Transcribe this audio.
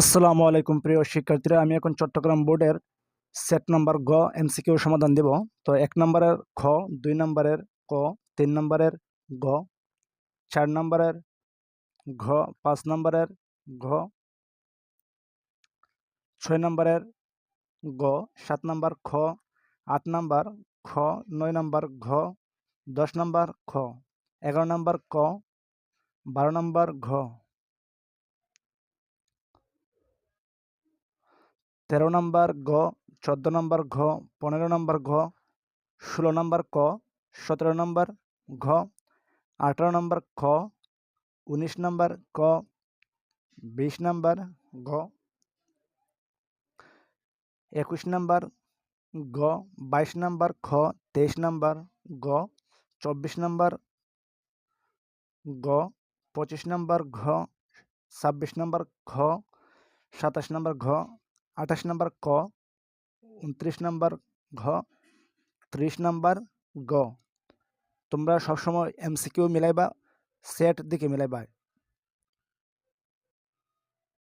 আসসালামু আলাইকুম প্রিয় শিক্ষার্থীরা, আমি এখন চট্টগ্রাম বোর্ডের সেট নাম্বার গ, এমসিকিউ সমাধান দেব। তো এক নম্বরের খ, দুই নম্বরের ক, তিন নম্বরের গ, চার নম্বরের ঘ, পাঁচ নম্বরের ঘ, ছয় নম্বরের গ, সাত নম্বর খ, আট নম্বর খ, নয় নম্বর ঘ, দশ নম্বর খ, এগারো নম্বর ক, বারো নম্বর ঘ। তেরো নম্বর গ চোদ্দ নম্বর ঘ পনেরো নম্বর ঘ ষোলো নম্বর ক সতেরো নম্বর ঘ আঠারো নম্বর খ উনিশ নম্বর ক বিশ নম্বর ঘ একুশ নম্বর গ বাইশ নম্বর খ তেইশ নম্বর গ চব্বিশ নম্বর গ পঁচিশ নম্বর ঘ ছাব্বিশ নম্বর ঘ সাতাশ নম্বর ঘ আঠাশ নম্বর ক, উনত্রিশ নম্বর ঘ, ত্রিশ নম্বর গ। তোমরা সবসময় এমসিকিউ মিলাইবা সেট দিকে মিলাইবা।